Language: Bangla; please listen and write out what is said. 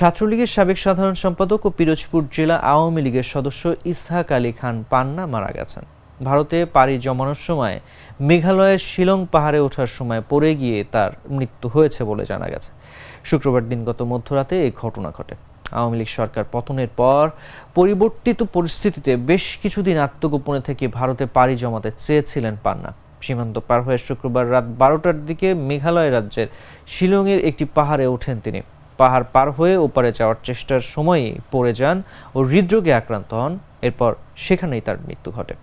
ছাত্রলীগের সাবেক সাধারণ সম্পাদক ও পিরোজপুর জেলা আওয়ামী লীগের সদস্য ইসহাক আলী খান পান্না মারা গেছেন। ভারতে পাড়ি জমানোর সময় মেঘালয়ের শিলং পাহাড়ে ওঠার সময় পড়ে গিয়ে তার মৃত্যু হয়েছে বলে জানা গেছে। শুক্রবার দিনগত মধ্যরাতে এই ঘটনা ঘটে। আওয়ামী লীগ সরকার পতনের পর পরিবর্তিত পরিস্থিতিতে বেশ কিছুদিন আত্মগোপনে থেকে ভারতে পাড়ি জমাতে চেয়েছিলেন পান্না। সীমান্ত পার হয়ে শুক্রবার রাত বারোটার দিকে মেঘালয় রাজ্যের শিলংয়ের একটি পাহাড়ে ওঠেন তিনি। পাহাড় পার হয়ে ওপারে যাওয়ার চেষ্টার সময়ই পড়ে যান ও হৃদরোগে আক্রান্ত হন। এরপর সেখানেই তার মৃত্যু ঘটে।